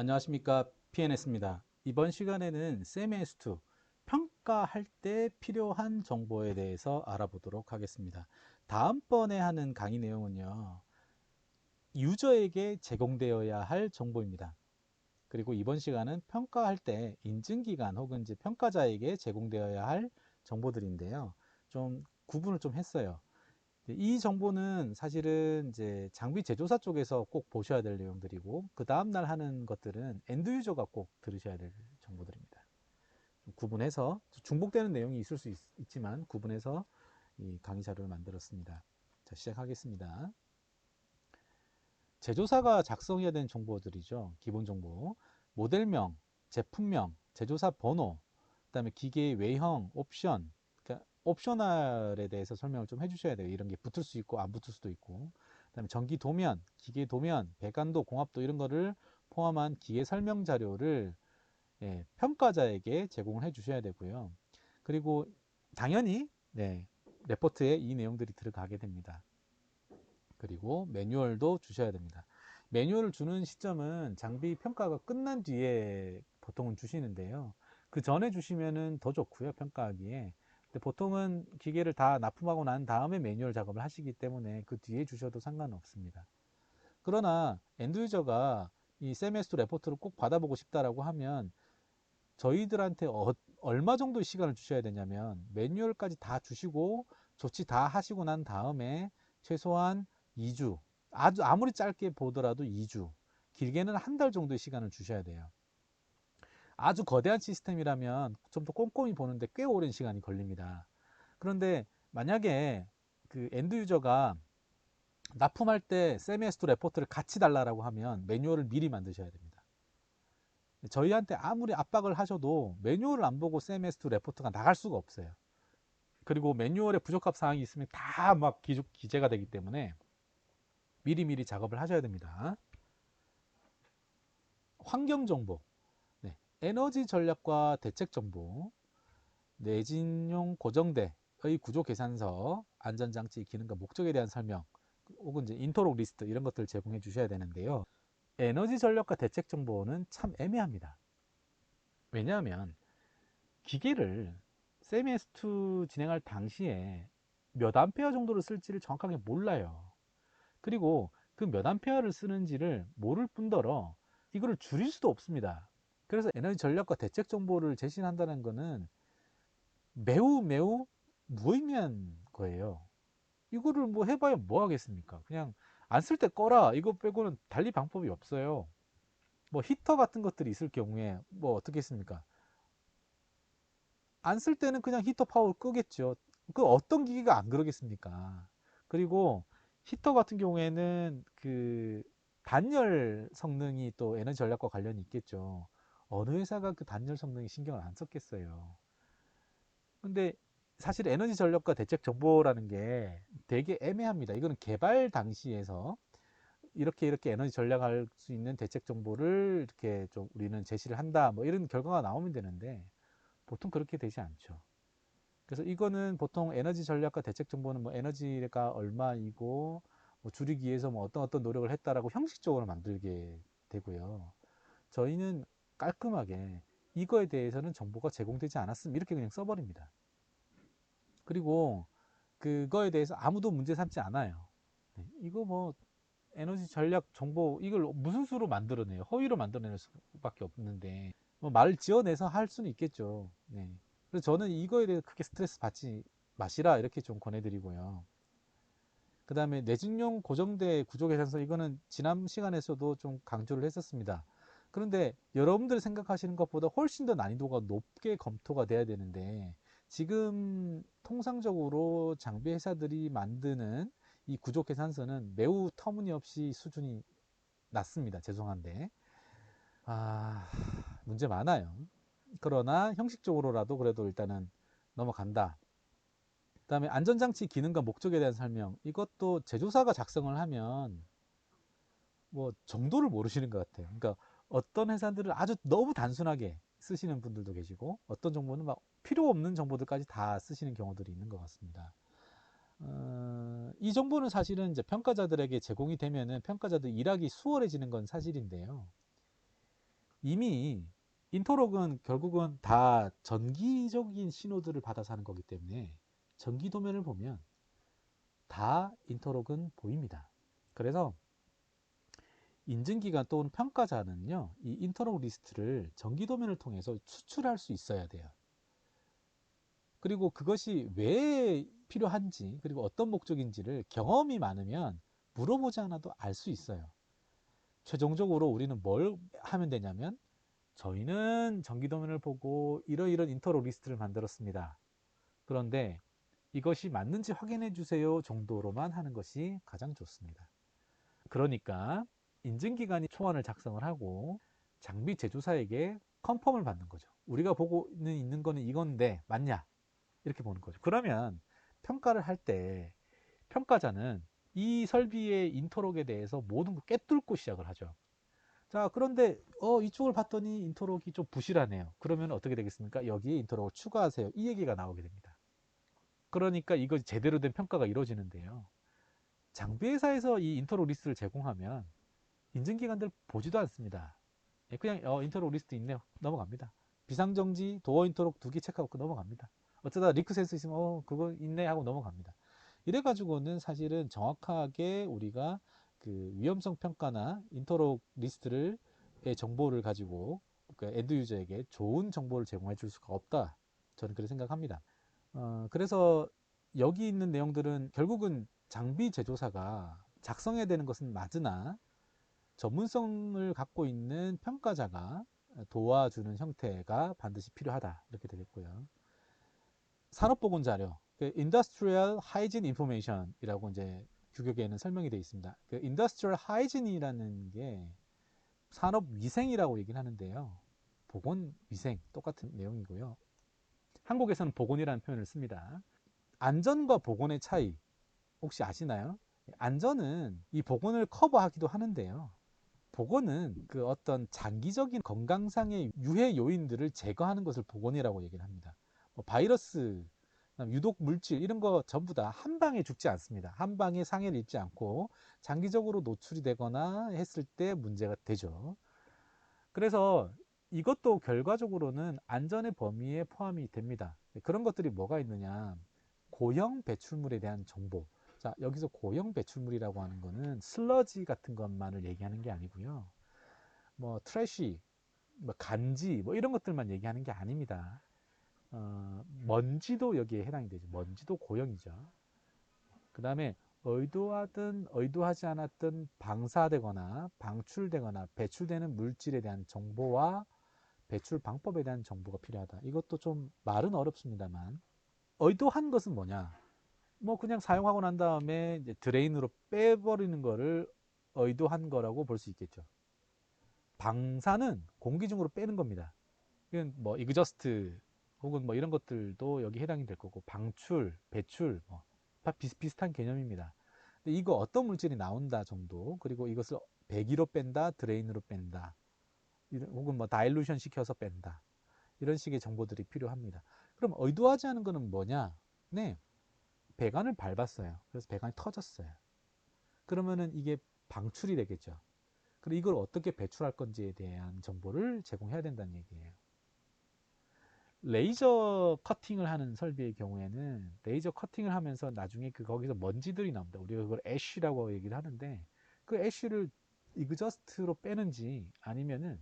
안녕하십니까 PNS입니다. 이번 시간에는 세메스투 평가할 때 필요한 정보에 대해서 알아보도록 하겠습니다. 다음번에 하는 강의 내용은요. 유저에게 제공되어야 할 정보입니다. 그리고 이번 시간은 평가할 때 인증기관 혹은 이제 평가자에게 제공되어야 할 정보들인데요. 좀 구분을 좀 했어요. 이 정보는 사실은 이제 장비 제조사 쪽에서 꼭 보셔야 될 내용들이고 그 다음날 하는 것들은 엔드 유저가 꼭 들으셔야 될 정보들입니다. 구분해서 중복되는 내용이 있을 수 있, 지만 구분해서 이 강의 자료를 만들었습니다. 자 시작하겠습니다. 제조사가 작성해야 되는 정보들이죠. 기본 정보. 모델명, 제품명, 제조사 번호, 그 다음에 기계의 외형, 옵션, 옵셔널에 대해서 설명을 좀 해주셔야 돼요. 이런 게 붙을 수 있고 안 붙을 수도 있고 그다음에 전기 도면, 기계 도면, 배관도, 공합도 이런 거를 포함한 기계 설명 자료를 예, 평가자에게 제공을 해주셔야 되고요. 그리고 당연히 네, 레포트에 이 내용들이 들어가게 됩니다. 그리고 매뉴얼도 주셔야 됩니다. 매뉴얼을 주는 시점은 장비 평가가 끝난 뒤에 보통은 주시는데요. 그 전에 주시면은 더 좋고요. 평가하기에. 보통은 기계를 다 납품하고 난 다음에 매뉴얼 작업을 하시기 때문에 그 뒤에 주셔도 상관없습니다. 그러나 엔드 유저가 이 세메스터 레포트를 꼭 받아보고 싶다라고 하면 저희들한테 어, 얼마 정도 시간을 주셔야 되냐면 매뉴얼까지 다 주시고 조치 다 하시고 난 다음에 최소한 2주 아주 아무리 짧게 보더라도 2주 길게는 한 달 정도의 시간을 주셔야 돼요. 아주 거대한 시스템이라면 좀 더 꼼꼼히 보는데 꽤 오랜 시간이 걸립니다. 그런데 만약에 그 엔드 유저가 납품할 때 세미에스토 레포트를 같이 달라고 하면 매뉴얼을 미리 만드셔야 됩니다. 저희한테 아무리 압박을 하셔도 매뉴얼을 안 보고 세미에스토 레포트가 나갈 수가 없어요. 그리고 매뉴얼에 부적합 사항이 있으면 다 막 기재가 되기 때문에 미리미리 작업을 하셔야 됩니다. 환경 정보. 에너지 전략과 대책 정보, 내진용 고정대의 구조 계산서, 안전장치 기능과 목적에 대한 설명, 혹은 이제 인터록 리스트 이런 것들을 제공해 주셔야 되는데요. 에너지 전략과 대책 정보는 참 애매합니다. 왜냐하면 기계를 세미에스2 진행할 당시에 몇 암페어 정도를 쓸지를 정확하게 몰라요. 그리고 그 몇 암페어를 쓰는지를 모를 뿐더러 이거를 줄일 수도 없습니다. 그래서 에너지 전략과 대책 정보를 제시한다는 것은 매우 매우 무의미한 거예요. 이거를 뭐 해봐야 뭐 하겠습니까? 그냥 안 쓸 때 꺼라. 이거 빼고는 달리 방법이 없어요. 뭐 히터 같은 것들이 있을 경우에 뭐 어떻게 했습니까? 안 쓸 때는 그냥 히터 파워를 끄겠죠. 그 어떤 기기가 안 그러겠습니까? 그리고 히터 같은 경우에는 그 단열 성능이 또 에너지 전략과 관련이 있겠죠. 어느 회사가 그 단열 성능에 신경을 안 썼겠어요. 근데 사실 에너지 전력과 대책 정보라는 게 되게 애매합니다. 이거는 개발 당시에서 이렇게 이렇게 에너지 전략할 수 있는 대책 정보를 이렇게 좀 우리는 제시를 한다. 뭐 이런 결과가 나오면 되는데 보통 그렇게 되지 않죠. 그래서 이거는 보통 에너지 전략과 대책 정보는 뭐 에너지가 얼마이고 뭐 줄이기 위해서 뭐 어떤 어떤 노력을 했다라고 형식적으로 만들게 되고요. 저희는 깔끔하게 이거에 대해서는 정보가 제공되지 않았음 이렇게 그냥 써버립니다. 그리고 그거에 대해서 아무도 문제 삼지 않아요. 네, 이거 뭐 에너지 전략 정보 이걸 무슨 수로 만들어내요? 허위로 만들어낼 수밖에 없는데 뭐 말을 지어내서 할 수는 있겠죠. 네. 그래서 저는 이거에 대해 크게 스트레스 받지 마시라 이렇게 좀 권해드리고요. 그 다음에 내진용 고정대 구조 계산서 이거는 지난 시간에서도 좀 강조를 했었습니다. 그런데 여러분들이 생각하시는 것보다 훨씬 더 난이도가 높게 검토가 돼야 되는데 지금 통상적으로 장비 회사들이 만드는 이 구조 계산서는 매우 터무니없이 수준이 낮습니다. 죄송한데. 아, 문제 많아요. 그러나 형식적으로라도 그래도 일단은 넘어간다. 그 다음에 안전장치 기능과 목적에 대한 설명. 이것도 제조사가 작성을 하면 뭐 정도를 모르시는 것 같아요. 그러니까 어떤 회사들을 아주 너무 단순하게 쓰시는 분들도 계시고 어떤 정보는 막 필요 없는 정보들까지 다 쓰시는 경우들이 있는 것 같습니다. 어, 이 정보는 사실은 이제 평가자들에게 제공이 되면은 평가자들 일하기 수월해지는 건 사실인데요. 이미 인터록은 결국은 다 전기적인 신호들을 받아서 하는 거기 때문에 전기 도면을 보면 다 인터록은 보입니다. 그래서 인증기관 또는 평가자는요, 이 인터록 리스트를 전기 도면을 통해서 추출할 수 있어야 돼요. 그리고 그것이 왜 필요한지, 그리고 어떤 목적인지를 경험이 많으면 물어보지 않아도 알 수 있어요. 최종적으로 우리는 뭘 하면 되냐면, 저희는 전기 도면을 보고 이러이런 인터록 리스트를 만들었습니다. 그런데 이것이 맞는지 확인해 주세요 정도로만 하는 것이 가장 좋습니다. 그러니까 인증기관이 초안을 작성을 하고 장비 제조사에게 컨펌을 받는 거죠. 우리가 보고 있는, 있는 거는 이건데 맞냐? 이렇게 보는 거죠. 그러면 평가를 할 때 평가자는 이 설비의 인터록에 대해서 모든 걸 깨뚫고 시작을 하죠. 자, 그런데 어, 이쪽을 봤더니 인터록이 좀 부실하네요. 그러면 어떻게 되겠습니까? 여기에 인터록을 추가하세요. 이 얘기가 나오게 됩니다. 그러니까 이것이 제대로 된 평가가 이루어지는데요. 장비 회사에서 이 인터록 리스트를 제공하면 인증기관들 보지도 않습니다. 예, 그냥 어, 인터록 리스트 있네요. 넘어갑니다. 비상정지, 도어 인터록 두 개 체크하고 넘어갑니다. 어쩌다 리크 센서 있으면 어 그거 있네 하고 넘어갑니다. 이래가지고는 사실은 정확하게 우리가 그 위험성 평가나 인터록 리스트를 정보를 가지고 그 엔드 유저에게 좋은 정보를 제공해 줄 수가 없다. 저는 그렇게 생각합니다. 어, 그래서 여기 있는 내용들은 결국은 장비 제조사가 작성해야 되는 것은 맞으나 전문성을 갖고 있는 평가자가 도와주는 형태가 반드시 필요하다 이렇게 되겠고요. 산업보건 자료, 그 Industrial Hygiene Information이라고 이제 규격에는 설명이 되어 있습니다. 그 Industrial Hygiene이라는 게 산업 위생이라고 얘기를 하는데요. 보건 위생 똑같은 내용이고요. 한국에서는 보건이라는 표현을 씁니다. 안전과 보건의 차이 혹시 아시나요? 안전은 이 보건을 커버하기도 하는데요. 보건은 그 어떤 장기적인 건강상의 유해 요인들을 제거하는 것을 보건이라고 얘기를 합니다. 뭐 바이러스, 유독 물질 이런 거 전부 다 한 방에 죽지 않습니다. 한 방에 상해를 입지 않고 장기적으로 노출이 되거나 했을 때 문제가 되죠. 그래서 이것도 결과적으로는 안전의 범위에 포함이 됩니다. 그런 것들이 뭐가 있느냐. 고형 배출물에 대한 정보. 자, 여기서 고형 배출물이라고 하는 거는 슬러지 같은 것만을 얘기하는 게 아니고요. 뭐 트래쉬, 뭐 간지, 뭐 이런 것들만 얘기하는 게 아닙니다. 어, 먼지도 여기에 해당이 되죠. 먼지도 고형이죠. 그 다음에 의도하든 의도하지 않았든 방사되거나 방출되거나 배출되는 물질에 대한 정보와 배출 방법에 대한 정보가 필요하다. 이것도 좀 말은 어렵습니다만 의도한 것은 뭐냐? 뭐 그냥 사용하고 난 다음에 이제 드레인으로 빼버리는 거를 의도한 거라고 볼 수 있겠죠. 방사는 공기 중으로 빼는 겁니다. 이건 뭐 이그저스트 혹은 뭐 이런 것들도 여기 해당이 될 거고 방출, 배출 뭐 다 비슷비슷한 개념입니다. 근데 이거 어떤 물질이 나온다 정도 그리고 이것을 배기로 뺀다, 드레인으로 뺀다 혹은 뭐 다일루션 시켜서 뺀다. 이런 식의 정보들이 필요합니다. 그럼 의도하지 않은 거는 뭐냐? 네. 배관을 밟았어요. 그래서 배관이 터졌어요. 그러면은 이게 방출이 되겠죠. 그리고 이걸 어떻게 배출할 건지에 대한 정보를 제공해야 된다는 얘기예요. 레이저 커팅을 하는 설비의 경우에는 레이저 커팅을 하면서 나중에 그 거기서 먼지들이 나옵니다. 우리가 그걸 애쉬라고 얘기를 하는데 그 애쉬를 이그저스트로 빼는지 아니면은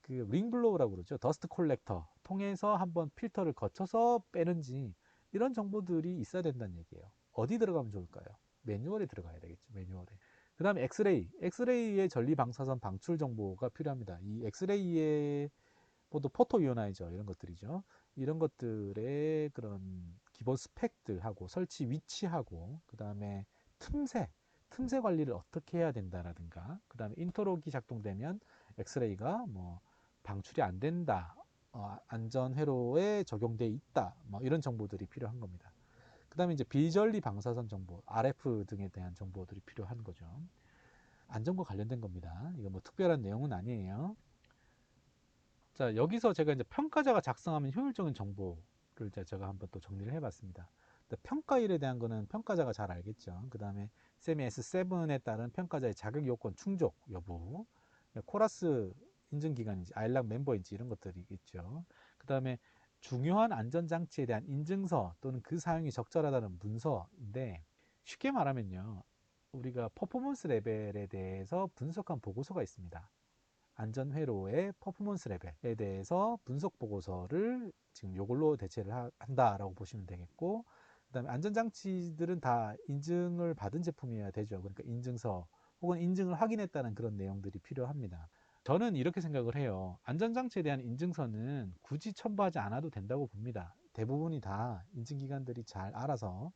그 링블로우라고 그러죠. 더스트 콜렉터 통해서 한번 필터를 거쳐서 빼는지 이런 정보들이 있어야 된다는 얘기예요. 어디 들어가면 좋을까요? 매뉴얼에 들어가야 되겠죠. 매뉴얼에. 그 다음에 엑스레이. 엑스레이의 전리 방사선 방출 정보가 필요합니다. 이 엑스레이의 보도 포토 이오나이저 이런 것들이죠. 이런 것들의 그런 기본 스펙들하고 설치 위치하고 그 다음에 틈새 틈새 관리를 어떻게 해야 된다라든가 그 다음에 인터록이 작동되면 엑스레이가 뭐 방출이 안 된다. 어, 안전 회로에 적용돼 있다. 뭐 이런 정보들이 필요한 겁니다. 그 다음에 이제 비전리 방사선 정보, RF 등에 대한 정보들이 필요한 거죠. 안전과 관련된 겁니다. 이거 뭐 특별한 내용은 아니에요. 자, 여기서 제가 이제 평가자가 작성하면 효율적인 정보를 제가 한번 또 정리를 해봤습니다. 평가일에 대한 거는 평가자가 잘 알겠죠. 그 다음에 세미 S7에 따른 평가자의 자격 요건 충족 여부, 코러스 인증기관인지 아일락 멤버인지 이런 것들이 있죠. 그 다음에 중요한 안전장치에 대한 인증서 또는 그 사용이 적절하다는 문서인데 쉽게 말하면요. 우리가 퍼포먼스 레벨에 대해서 분석한 보고서가 있습니다. 안전회로의 퍼포먼스 레벨에 대해서 분석 보고서를 지금 이걸로 대체를 하, 한다라고 보시면 되겠고 그 다음에 안전장치들은 다 인증을 받은 제품이어야 되죠. 그러니까 인증서 혹은 인증을 확인했다는 그런 내용들이 필요합니다. 저는 이렇게 생각을 해요. 안전장치에 대한 인증서는 굳이 첨부하지 않아도 된다고 봅니다. 대부분이 다 인증기관들이 잘 알아서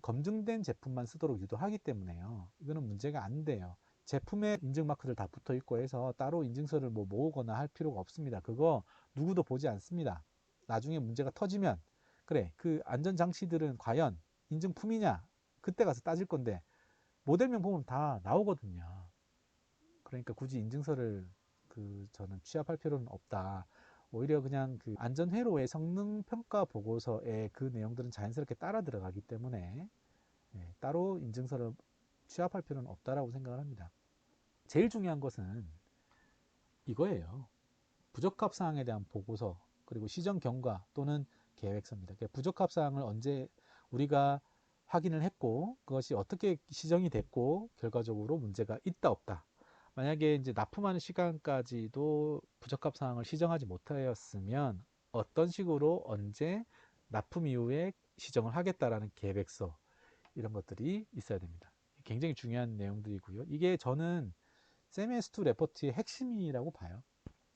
검증된 제품만 쓰도록 유도하기 때문에요. 이거는 문제가 안 돼요. 제품에 인증 마크들 다 붙어 있고 해서 따로 인증서를 뭐 모으거나 할 필요가 없습니다. 그거 누구도 보지 않습니다. 나중에 문제가 터지면 그래 그 안전장치들은 과연 인증품이냐 그때 가서 따질 건데 모델명 보면 다 나오거든요. 그러니까 굳이 인증서를 그 저는 취합할 필요는 없다. 오히려 그냥 그 안전회로의 성능 평가 보고서에 그 내용들은 자연스럽게 따라 들어가기 때문에 예, 따로 인증서를 취합할 필요는 없다라고 생각을 합니다. 제일 중요한 것은 이거예요. 부적합 사항에 대한 보고서 그리고 시정 경과 또는 계획서입니다. 그러니까 부적합 사항을 언제 우리가 확인을 했고 그것이 어떻게 시정이 됐고 결과적으로 문제가 있다 없다 만약에 이제 납품하는 시간까지도 부적합 사항을 시정하지 못하였으면 어떤 식으로 언제 납품 이후에 시정을 하겠다라는 계획서 이런 것들이 있어야 됩니다. 굉장히 중요한 내용들이고요. 이게 저는 세메스2 레포트의 핵심이라고 봐요.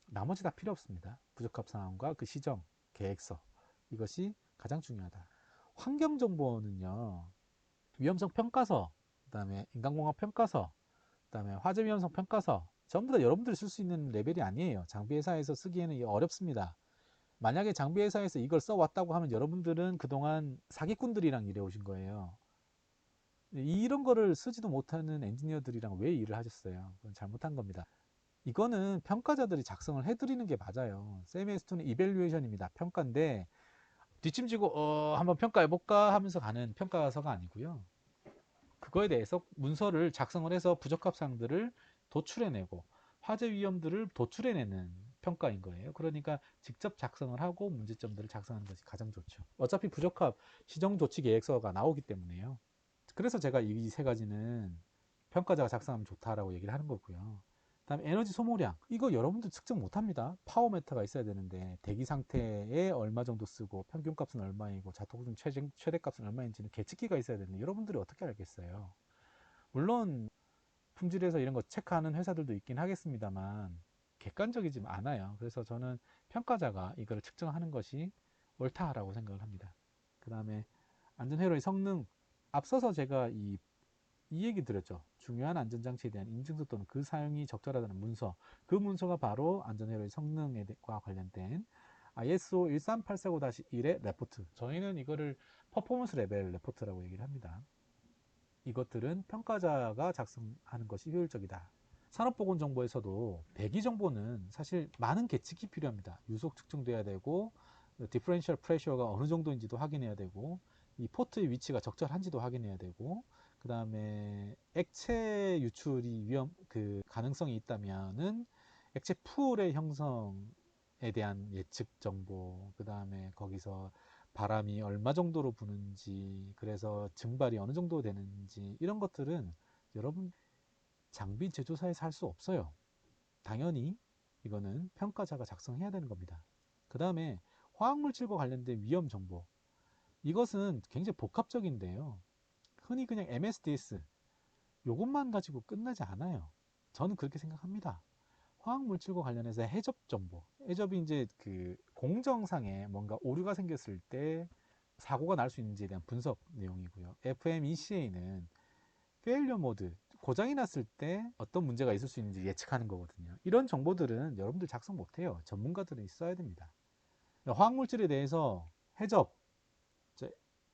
나머지 다 필요 없습니다. 부적합 사항과 그 시정, 계획서 이것이 가장 중요하다. 환경 정보는요. 위험성 평가서, 그다음에 인간공학 평가서, 그다음에 화재 위험성 평가서 전부 다 여러분들이 쓸 수 있는 레벨이 아니에요. 장비 회사에서 쓰기에는 어렵습니다. 만약에 장비 회사에서 이걸 써왔다고 하면 여러분들은 그동안 사기꾼들이랑 일해 오신 거예요. 이런 거를 쓰지도 못하는 엔지니어들이랑 왜 일을 하셨어요? 그건 잘못한 겁니다. 이거는 평가자들이 작성을 해드리는 게 맞아요. 세미에스토는 이벨리에이션입니다. 평가인데 뒷짐지고 어, 한번 평가해볼까 하면서 가는 평가서가 아니고요. 그거에 대해서 문서를 작성을 해서 부적합 사항들을 도출해내고 화재 위험들을 도출해내는 평가인 거예요. 그러니까 직접 작성을 하고 문제점들을 작성하는 것이 가장 좋죠. 어차피 부적합 시정 조치 계획서가 나오기 때문에요. 그래서 제가 이 세 가지는 평가자가 작성하면 좋다라고 얘기를 하는 거고요. 다음 에너지 소모량. 이거 여러분들 측정 못합니다. 파워메터가 있어야 되는데 대기 상태에 얼마 정도 쓰고 평균값은 얼마이고 자토구중 최대, 최대값은 얼마인지는 계측기가 있어야 되는데 여러분들이 어떻게 알겠어요? 물론 품질에서 이런 거 체크하는 회사들도 있긴 하겠습니다만 객관적이지 않아요. 그래서 저는 평가자가 이거를 측정하는 것이 옳다라고 생각을 합니다. 그 다음에 안전회로의 성능. 앞서서 제가 이 이 얘기 드렸죠. 중요한 안전장치에 대한 인증서 또는 그 사용이 적절하다는 문서. 그 문서가 바로 안전회로의 성능과 관련된 ISO 13849-1의 레포트. 저희는 이거를 퍼포먼스 레벨 레포트라고 얘기를 합니다. 이것들은 평가자가 작성하는 것이 효율적이다. 산업보건정보에서도 배기 정보는 사실 많은 계측이 필요합니다. 유속 측정돼야 되고 디퍼렌셜 프레셔가 어느 정도인지도 확인해야 되고 이 포트의 위치가 적절한지도 확인해야 되고 그 다음에 액체 유출이 위험 그 가능성이 있다면은 액체 풀의 형성에 대한 예측 정보 그 다음에 거기서 바람이 얼마 정도로 부는지 그래서 증발이 어느 정도 되는지 이런 것들은 여러분 장비 제조사에서 할수 없어요. 당연히 이거는 평가자가 작성해야 되는 겁니다. 그 다음에 화학물질과 관련된 위험 정보. 이것은 굉장히 복합적인데요 흔히 그냥 MSDS 요것만 가지고 끝나지 않아요. 저는 그렇게 생각합니다. 화학물질과 관련해서 해접 정보. 해접이 이제 그 공정상에 뭔가 오류가 생겼을 때 사고가 날 수 있는지에 대한 분석 내용이고요. FMECA는 페일리어 모드, 고장이 났을 때 어떤 문제가 있을 수 있는지 예측하는 거거든요. 이런 정보들은 여러분들 작성 못해요. 전문가들은 있어야 됩니다. 화학물질에 대해서 해접,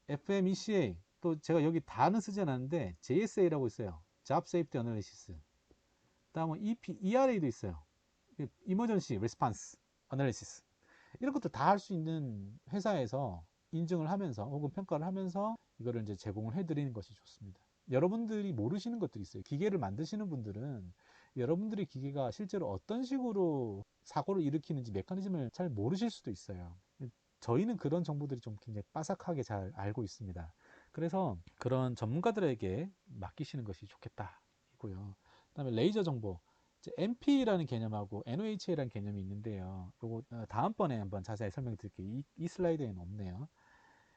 FMECA, 또 제가 여기 다는 쓰지 않았는데 JSA라고 있어요. Job Safety Analysis. 다음은 EP, ERA도 있어요. Emergency Response Analysis. 이런 것도 다 할 수 있는 회사에서 인증을 하면서 혹은 평가를 하면서 이거를 이제 제공을 해드리는 것이 좋습니다. 여러분들이 모르시는 것들이 있어요. 기계를 만드시는 분들은 여러분들의 기계가 실제로 어떤 식으로 사고를 일으키는지 메커니즘을 잘 모르실 수도 있어요. 저희는 그런 정보들이 좀 굉장히 빠삭하게 잘 알고 있습니다. 그래서 그런 전문가들에게 맡기시는 것이 좋겠다. 이고요. 그다음에 레이저 정보. MP라는 개념하고 NOHA라는 개념이 있는데요. 요거 어, 다음번에 한번 자세히 설명드릴게요. 이, 이 슬라이드에는 없네요.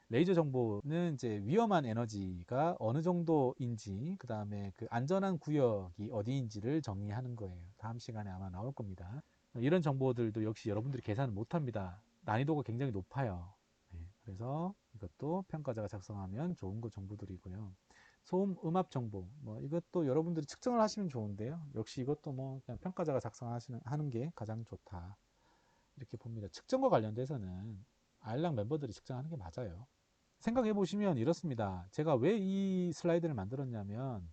레이저 정보는 이제 위험한 에너지가 어느 정도인지, 그 다음에 그 안전한 구역이 어디인지를 정의하는 거예요. 다음 시간에 아마 나올 겁니다. 이런 정보들도 역시 여러분들이 계산을 못 합니다. 난이도가 굉장히 높아요. 네, 그래서 이것도 평가자가 작성하면 좋은 거 정보들이고요. 소음, 음압 정보, 뭐 이것도 여러분들이 측정을 하시면 좋은데요. 역시 이것도 뭐 그냥 평가자가 작성하시는 하는 게 가장 좋다. 이렇게 봅니다. 측정과 관련돼서는 아일랑 멤버들이 측정하는 게 맞아요. 생각해 보시면 이렇습니다. 제가 왜 이 슬라이드를 만들었냐면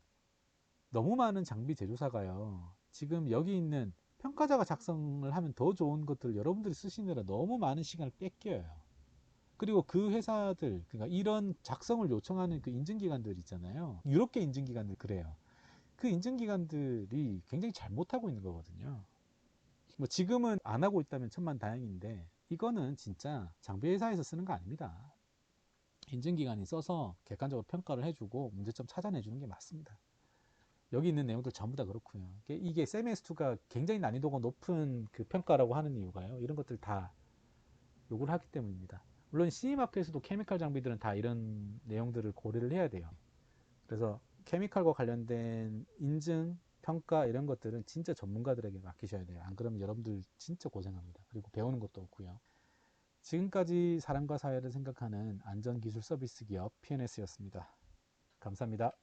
너무 많은 장비 제조사가요. 지금 여기 있는 평가자가 작성을 하면 더 좋은 것들을 여러분들이 쓰시느라 너무 많은 시간을 뺏겨요. 그리고 그 회사들, 그러니까 이런 작성을 요청하는 그 인증기관들 있잖아요. 유럽계 인증기관들 그래요. 그 인증기관들이 굉장히 잘못하고 있는 거거든요. 뭐 지금은 안 하고 있다면 천만 다행인데 이거는 진짜 장비 회사에서 쓰는 거 아닙니다. 인증기관이 써서 객관적으로 평가를 해주고 문제점 찾아내 주는 게 맞습니다. 여기 있는 내용들 전부 다 그렇고요. 이게 세메스2가 굉장히 난이도가 높은 그 평가라고 하는 이유가요. 이런 것들 다 요구를 하기 때문입니다. 물론 CE마크에서도 케미칼 장비들은 다 이런 내용들을 고려를 해야 돼요. 그래서 케미칼과 관련된 인증, 평가 이런 것들은 진짜 전문가들에게 맡기셔야 돼요. 안 그러면 여러분들 진짜 고생합니다. 그리고 배우는 것도 없고요. 지금까지 사람과 사회를 생각하는 안전기술 서비스 기업 PNS였습니다. 감사합니다.